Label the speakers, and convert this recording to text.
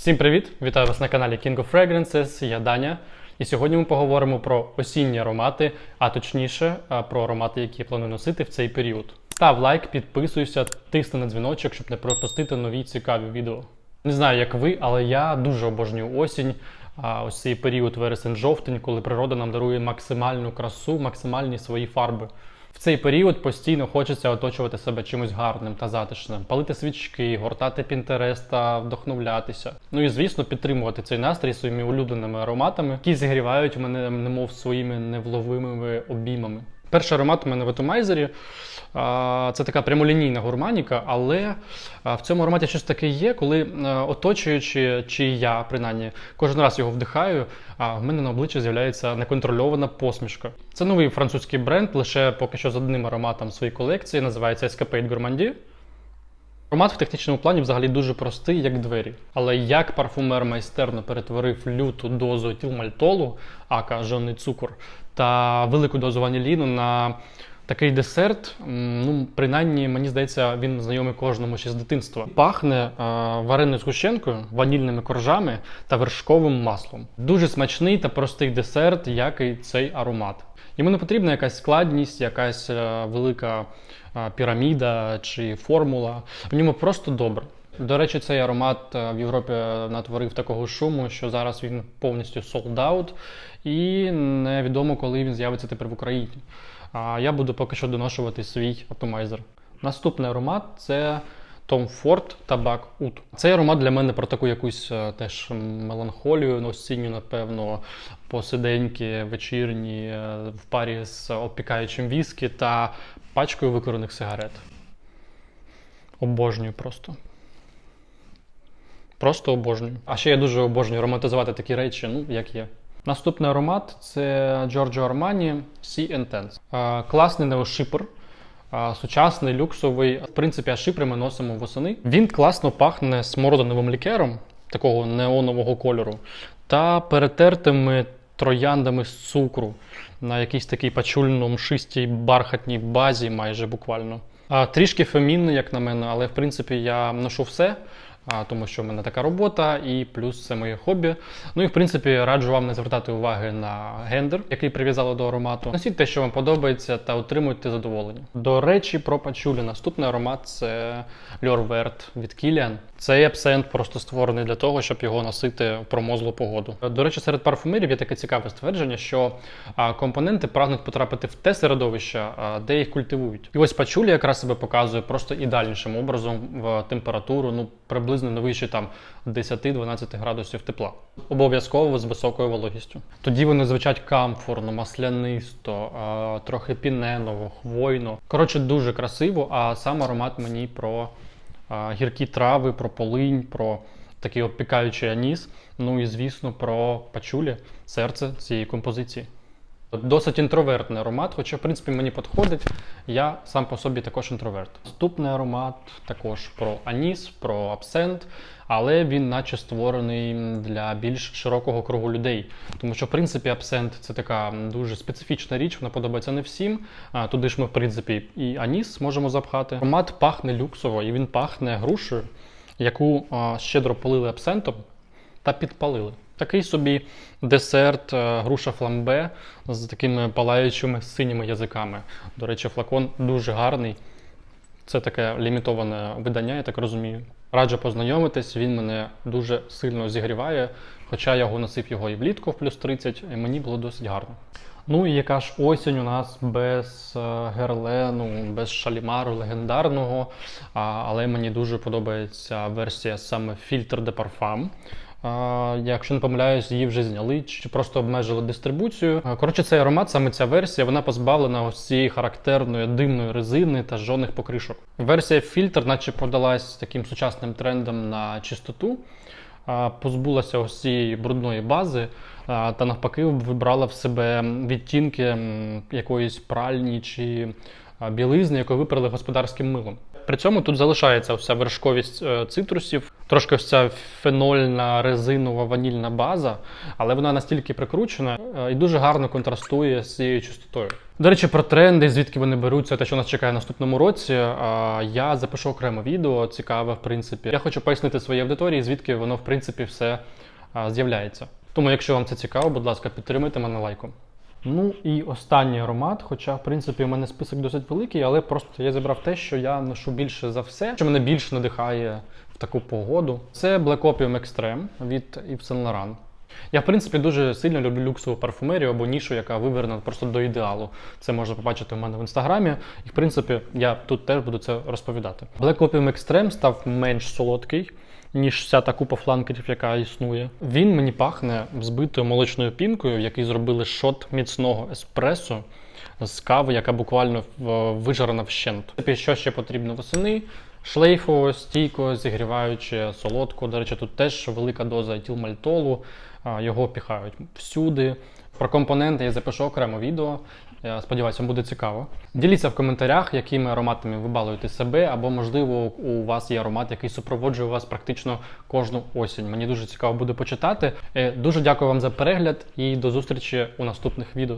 Speaker 1: Всім привіт! Вітаю вас на каналі King of Fragrances. Я Даня. І сьогодні ми поговоримо про осінні аромати, а точніше про аромати, які я планую носити в цей період. Став лайк, підписуйся, тисни на дзвіночок, щоб не пропустити нові цікаві відео. Не знаю, як ви, але я дуже обожнюю осінь. Ось цей період вересень-жовтень, коли природа нам дарує максимальну красу, максимальні свої фарби. В цей період постійно хочеться оточувати себе чимось гарним та затишним, палити свічки, гортати пінтерест та вдохновлятися. Ну і звісно, підтримувати цей настрій своїми улюбленими ароматами, які зігрівають мене, немов своїми невловимими обіймами. Перший аромат у мене в атомайзері. Це така прямолінійна гурманіка, але в цьому ароматі щось таке є, коли е, оточуючи, чи я принаймні кожен раз його вдихаю, а в мене на обличчі з'являється неконтрольована посмішка. Це новий французький бренд, лише поки що з одним ароматом своїй колекції, називається Escapade Gourmandie. Аромат в технічному плані взагалі дуже простий, як двері. Але як парфумер майстерно перетворив люту дозу тілмальтолу, ака жонний цукор, та велику дозу ваніліну на такий десерт, ну, принаймні, мені здається, він знайомий кожному ще з дитинства. Пахне е, вареною згущенкою, ванільними коржами та вершковим маслом. Дуже смачний та простий десерт, як і цей аромат. Йому не потрібна якась складність, якась е, велика е, піраміда чи формула. В ньому просто добре. До речі, цей аромат в Європі натворив такого шуму, що зараз він повністю sold out, і невідомо, коли він з'явиться тепер в Україні. А я буду поки що доношувати свій атомайзер. Наступний аромат це Tom Ford Табак Ут. Цей аромат для мене про таку якусь е, теж меланхолію, осінню, напевно, посиденьки, вечірні, е, в парі з опікаючим віскі та пачкою викорених сигарет. Обожнюю просто. Просто обожнюю. А ще я дуже обожнюю романтизувати такі речі, ну, як є. Наступний аромат це Giorgio Armani Sea Intense. Класний неошипер. Сучасний, люксовий. В принципі, а шипри ми носимо восени. Він класно пахне смородиновим лікером, такого неонового кольору, та перетертими трояндами з цукру на якійсь такій пачульно-мшистій бархатній базі, майже буквально. Трішки фемінний, як на мене, але в принципі я ношу все, тому що в мене така робота, і плюс це моє хобі. Ну і в принципі раджу вам не звертати уваги на гендер, який прив'язали до аромату. Носіть те, що вам подобається, та отримуйте задоволення. До речі, про пачулі. Наступний аромат це Льор Верт від Кіліан. Цей абсент просто створений для того, щоб його носити в промозлу погоду. До речі, серед парфумерів є таке цікаве ствердження, що компоненти прагнуть потрапити в те середовище, де їх культивують. І ось пачулі якраз себе показує просто ідеальнішим образом в температуру, ну приблизно не вище там 10-12 градусів тепла. Обов'язково з високою вологістю. Тоді вони звучать камфорно, маслянисто, трохи піненово, хвойно. Коротше, дуже красиво, а сам аромат мені про гіркі трави, про полинь, про такий обпікаючий аніс. Ну і звісно про пачулі, серце цієї композиції. Досить інтровертний аромат, хоча, в принципі, мені підходить. Я сам по собі також інтроверт. Наступний аромат також про аніс, про абсент, але він наче створений для більш широкого кругу людей. Тому що, в принципі, абсент це така дуже специфічна річ, вона подобається не всім. Туди ж ми, в принципі, і аніс можемо запхати. Аромат пахне люксово, і він пахне грушею, яку щедро полили абсентом та підпалили. Такий собі десерт, е, груша фламбе з такими палаючими синіми язиками. До речі, флакон дуже гарний. Це таке лімітоване видання, я так розумію. Раджу познайомитись, він мене дуже сильно зігріває, хоча я його носив його і влітку в плюс 30, і мені було досить гарно. Ну і яка ж осінь у нас без е, герлену, без шалімару легендарного. Але мені дуже подобається версія саме Filter de Parfum. Якщо не помиляюсь, її вже зняли чи просто обмежили дистрибуцію. Коротше, цей аромат, саме ця версія, вона позбавлена ось цієї характерної димної резини та жодних покришок. Версія фільтр, наче подалась таким сучасним трендом на чистоту, позбулася ось цієї брудної бази. Та навпаки вибрала в себе відтінки якоїсь пральні чи білизни, яку виперли господарським милом. При цьому тут залишається вся вершковість е, цитрусів, Трошки ось ця фенольна резинова ванільна база, але вона настільки прикручена е, і дуже гарно контрастує з цією чистотою. До речі, про тренди, звідки вони беруться, те, що нас чекає в наступному році. е, Я запишу окремо відео, цікаве, в принципі. Я хочу пояснити своїй аудиторії, звідки воно, в принципі, все е, з'являється. Тому, якщо вам це цікаво, будь ласка, підтримайте мене лайком. Ну і останній аромат, хоча, в принципі, у мене список досить великий, але просто я зібрав те, що я ношу більше за все, що мене більше надихає в таку погоду. Це Black Opium Extreme від Yves Saint Laurent. Я, в принципі, дуже сильно люблю люксову парфумерію або нішу, яка вивернена просто до ідеалу. Це можна побачити в мене в інстаграмі. І, в принципі, я тут теж буду це розповідати. Black Opium Extreme став менш солодкий, ніж вся та купа фланкерів, яка існує. Він мені пахне взбитою молочною пінкою, в якій зробили шот міцного еспресо з кави, яка буквально вижарена вщент. Тобі що ще потрібно восени? Шлейфово, стійко, зігріваючи, солодко. До речі, тут теж велика доза етилмальтолу, а, його піхають всюди. Про компоненти я запишу окремо відео. Я сподіваюся, буде цікаво. Діліться в коментарях, якими ароматами ви балуєте себе, або, можливо, у вас є аромат, який супроводжує вас практично кожну осінь. Мені дуже цікаво буде почитати. Е, Дуже дякую вам за перегляд і до зустрічі у наступних відео.